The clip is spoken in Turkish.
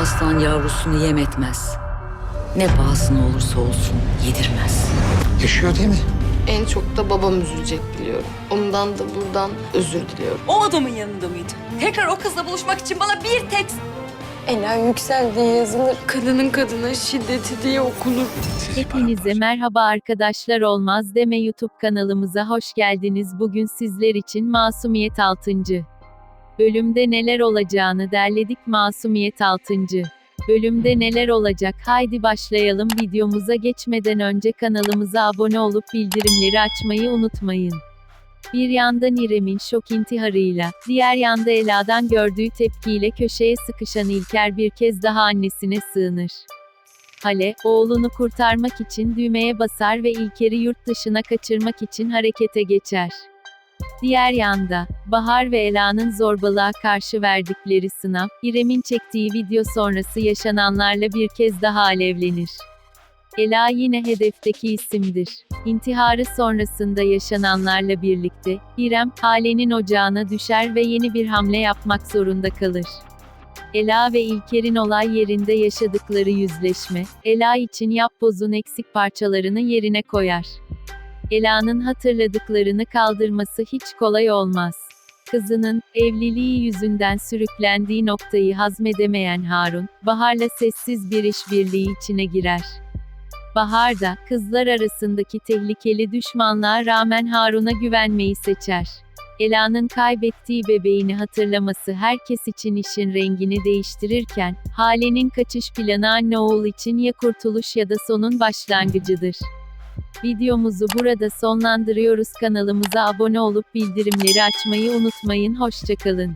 aslan yavrusunu yem etmez. Ne pahasına olursa olsun yedirmez. Yaşıyor değil mi? En çok da babam üzülecek biliyorum. Ondan da buradan özür diliyorum. O adamın yanında mıydı? Tekrar o kızla buluşmak için bana bir tek Ela yüksel diye yazılır. Kadının kadına şiddeti diye okunur. Hepinize merhaba arkadaşlar olmaz deme YouTube kanalımıza hoş geldiniz. Bugün sizler için Masumiyet 6. bölümde neler olacağını derledik Masumiyet 6. bölümde neler olacak haydi başlayalım videomuza geçmeden önce kanalımıza abone olup bildirimleri açmayı unutmayın. Bir yandan İrem'in şok intiharıyla, diğer yanda Ela'dan gördüğü tepkiyle köşeye sıkışan İlker bir kez daha annesine sığınır. Hale, oğlunu kurtarmak için düğmeye basar ve İlker'i yurt dışına kaçırmak için harekete geçer. Diğer yanda, Bahar ve Ela'nın zorbalığa karşı verdikleri sınav, İrem'in çektiği video sonrası yaşananlarla bir kez daha alevlenir. Ela yine hedefteki isimdir. İntiharı sonrasında yaşananlarla birlikte, İrem, Hale'nin ocağına düşer ve yeni bir hamle yapmak zorunda kalır. Ela ve İlker'in olay yerinde yaşadıkları yüzleşme, Ela için yapbozun eksik parçalarını yerine koyar. Ela'nın hatırladıklarını kaldırması hiç kolay olmaz. Kızının, evliliği yüzünden sürüklendiği noktayı hazmedemeyen Harun, Bahar'la sessiz bir işbirliği içine girer. Bahar da, kızlar arasındaki tehlikeli düşmanlığa rağmen Harun'a güvenmeyi seçer. Ela'nın kaybettiği bebeğini hatırlaması herkes için işin rengini değiştirirken, Hale'nin kaçış planı anne oğul için ya kurtuluş ya da sonun başlangıcıdır. Videomuzu burada sonlandırıyoruz. Kanalımıza abone olup bildirimleri açmayı unutmayın. Hoşçakalın.